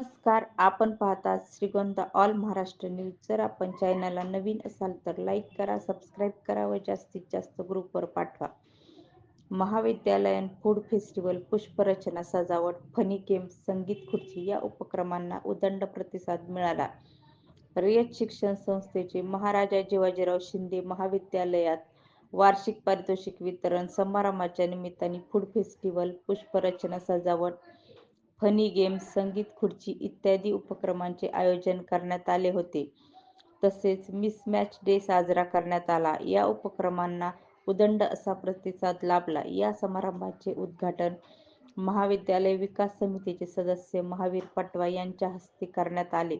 नमस्कार आपण पाहता श्रीगोंदा ऑल महाराष्ट्र न्यूज. जर आपण चॅनलला नवीन असाल तर लाईक करा सबस्क्राईब करा व जास्तीत जास्त ग्रुपवर पाठवा. महाविद्यालयीन फूड फेस्टिवल पुष्परचना सजावट फनी गेम संगीत खुर्ची या उपक्रमांना उदंड प्रतिसाद मिळाला. रयत शिक्षण संस्थेचे महाराजा जिवाजीराव शिंदे महाविद्यालयात वार्षिक पारितोषिक वितरण समारंभाच्या निमित्ताने फूड फेस्टिवल पुष्परचना सजावट फनी गेम्स संगीत खुर्ची इत्यादी उपक्रमांचे आयोजन करण्यात आले होते. तसेच मिसमॅच डे साजरा करण्यात आला. या उपक्रमांना उदंड असा प्रतिसाद लाभला. या समारंभाचे उद्घाटन महाविद्यालय विकास समितीचे सदस्य महावीर पटवा यांच्या हस्ते करण्यात आले.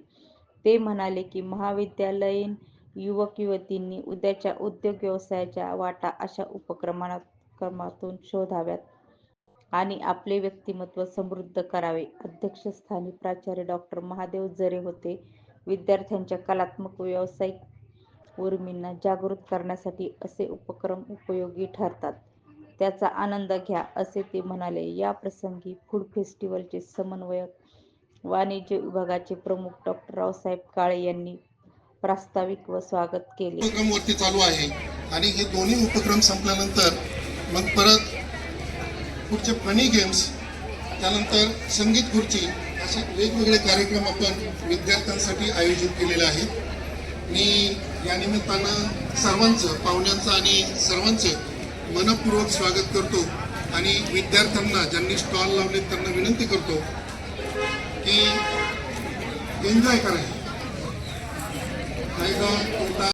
ते म्हणाले की महाविद्यालयीन युवक युवतींनी उद्याच्या उद्योग व्यवसायाच्या वाटा अशा उपक्रमातून शोधाव्यात. आणि आपले व्यक्तिमत्व समृद्ध करावे. अध्यक्षस्थानी प्राचार्य डॉक्टर महादेव जरे होते. विद्यार्थ्यांच्या कलात्मक व्यावसायिक उर्मींना जागृत करण्यासाठी असे उपक्रम उपयोगी ठरतात. त्याचा आनंद घ्या असे ते म्हणाले. या प्रसंगी फूड फेस्टिवलचे समन्वयक वाणिज्य विभागाचे प्रमुख डॉक्टर रावसाहेब काळे यांनी प्रास्ताविक व स्वागत केले. उपक्रम वरती चालू आहे. आणि हे दोन्ही उपक्रम संपल्यानंतर मग परत पुढचे फनी गेम्स त्यानंतर संगीत खुर्ची असे वेगवेगळे कार्यक्रम आपण विद्यार्थ्यांसाठी आयोजित केलेले आहेत. मी या निमित्तानं सर्वांचं पाहुण्यांचं आणि सर्वांचं मनपूर्वक स्वागत करतो आणि विद्यार्थ्यांना ज्यांनी स्टॉल लावले त्यांना विनंती करतो की एन्जॉय करायचं नाही का